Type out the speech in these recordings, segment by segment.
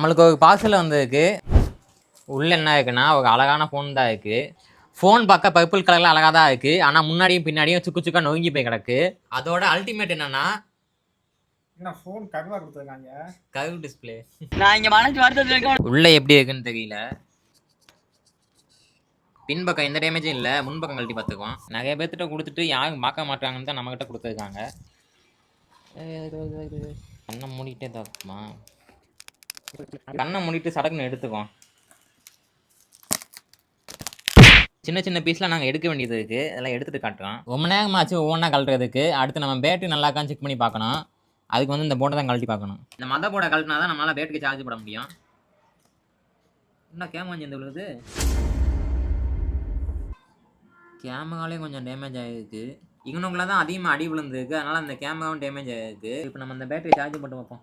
நம்மளுக்கு ஒரு பார்சல் வந்திருக்கு. உள்ள என்ன இருக்குன்னா ஒரு அழகான ஃபோன் தான் இருக்கு. ஃபோன் பார்க்க பர்பிள் கலர்ல அழகா தான் இருக்கு. ஆனா முன்னாடியும் பின்னாடியும் சுக்கு சுக்கா நொறுங்கி போய் கிடக்கு. அதோட அல்டிமேட் என்னன்னா என்ன ஃபோன் கருவா கொடுத்துருக்காங்க? கர்வ் டிஸ்ப்ளே நான் இங்க மனசு வருத்தத்துல இருக்க உள்ள எப்படி இருக்குன்னு தெரியல. பின்பக்கம் எந்த டேமேஜும் இல்லை. முன்பக்கம் கழட்டி பார்த்துக்குவோம். நிறைய பேர்த்திட்ட கொடுத்துட்டு யாரும் பார்க்க மாட்டாங்கன்னு தான் நம்மகிட்ட கொடுத்துருக்காங்க. கண்ணை மூடிட்டே தாக்குமா கண்ணை மூடிட்டு சடக்குன்னு எடுத்துக்குவோம் சின்ன சின்ன பீஸ்லாம் நாங்கள் எடுக்க வேண்டியது இருக்குது அதெல்லாம் எடுத்துகிட்டு காட்டுறோம். ரொம்ப நேரமாச்சு ஒவ்வொன்றா கழட்டுறதுக்கு. அடுத்து நம்ம பேட்டரி நல்லா இருக்கான்னு செக் பண்ணி பார்க்கணும். அதுக்கு வந்து இந்த போட்டை தான் கழட்டி பார்க்கணும். இந்த மத போட கழட்டினா தான் நம்மளால் பேட்டரி சார்ஜ் போட முடியும். என்ன கேமரா இந்த விழுது கேமராலே கொஞ்சம் டேமேஜ் ஆகிருக்கு இவனுக்குள்ள தான் அதிகமாக அடி விழுந்துருக்கு. அதனால் அந்த கேமராவும் டேமேஜ் ஆகிருக்கு இப்போ நம்ம அந்த பேட்டரி சார்ஜ் போட்டு பார்ப்போம்.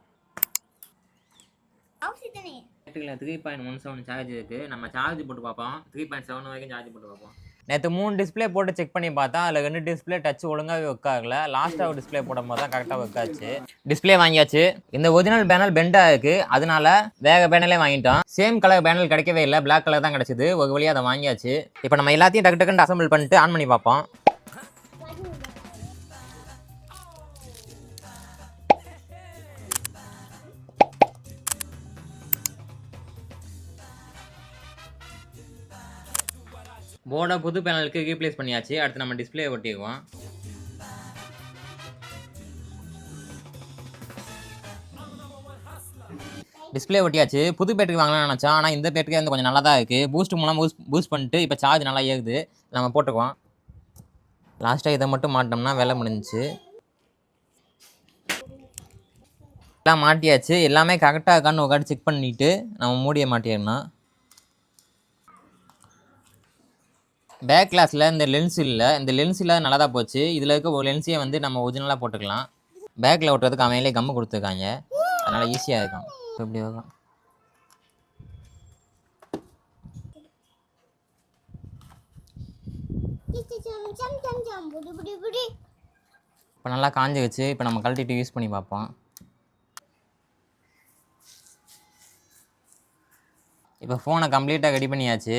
Three point one seven charge இருக்குது நம்ம சார்ஜ் போட்டு பார்ப்போம். த்ரீ பாயிண்ட் செவன் வரைக்கும் சார்ஜ் போட்டு பார்ப்போம். நேற்று மூணு டிஸ்ப்ளே போட்டு செக் பண்ணி பார்த்தா அதில் ரெண்டு டிஸ்ப்ளே டச் ஒழுங்காகவே ஒர்க் ஆகல லாஸ்ட்டாக ஒரு டிஸ்ப்ளே போடும் போது தான் கரெக்டாக ஒர்க் ஆச்சு டிஸ்ப்ளே வாங்கியாச்சு. இந்த ஒரிஜினல் பேனல் பெண்டாக இருக்குது அதனால வேக பேனலே வாங்கிட்டோம். சேம் கலர் பேனல் கிடைக்கவே இல்லை. Black கலர் தான் கிடைச்சது. ஒரு வழியாக அதை வாங்கியாச்சு. இப்போ நம்ம எல்லாத்தையும் டக்கு டக்குன்னு அசம்பிள் பண்ணிட்டு ஆன் பண்ணி பார்ப்போம். போர்டை புது பேனலுக்கு ரீப்ளேஸ் பண்ணியாச்சு. அடுத்து நம்ம டிஸ்ப்ளே ஒட்டிக்குவோம் டிஸ்பிளே ஒட்டியாச்சு. புது பேட்டரி வாங்கலாம்னு நினச்சோம். ஆனால் இந்த பேட்டரி வந்து கொஞ்சம் நல்லா தான் இருக்குது பூஸ்ட் மூலம் பூஸ்ட் பூஸ்ட் பண்ணிட்டு இப்போ சார்ஜ் நல்லா ஏறுது. நம்ம போட்டுக்குவோம். லாஸ்ட்டாக இதை மட்டும் மாட்டோம்னா வேலை முடிஞ்சிச்சு. எல்லாம் மாட்டியாச்சு. எல்லாமே கரெக்டாக இருக்கான்னு ஒரு செக் பண்ணிவிட்டு நம்ம மூடிய மாட்டிடணும். பேக் கிளாஸில் இந்த லென்ஸ் இல்லை. இந்த லென்ஸ் இல்லாத நல்லா தான் போச்சு. இதில் இருக்க ஒரு லென்ஸையே வந்து நம்ம ஒரிஜினலாக போட்டுக்கலாம். பேக்கில் ஓட்டுறதுக்கு அவங்களே கம்மு கொடுத்துருக்காங்க. அதனால் ஈஸியாக இருக்கும். இப்போ இப்படி வரும். இப்போ நல்லா காஞ்சி வச்சு இப்போ நம்ம கழட்டிட்டு யூஸ் பண்ணி பார்ப்போம். இப்போ ஃபோனை கம்ப்ளீட்டாக ரெடி பண்ணியாச்சு.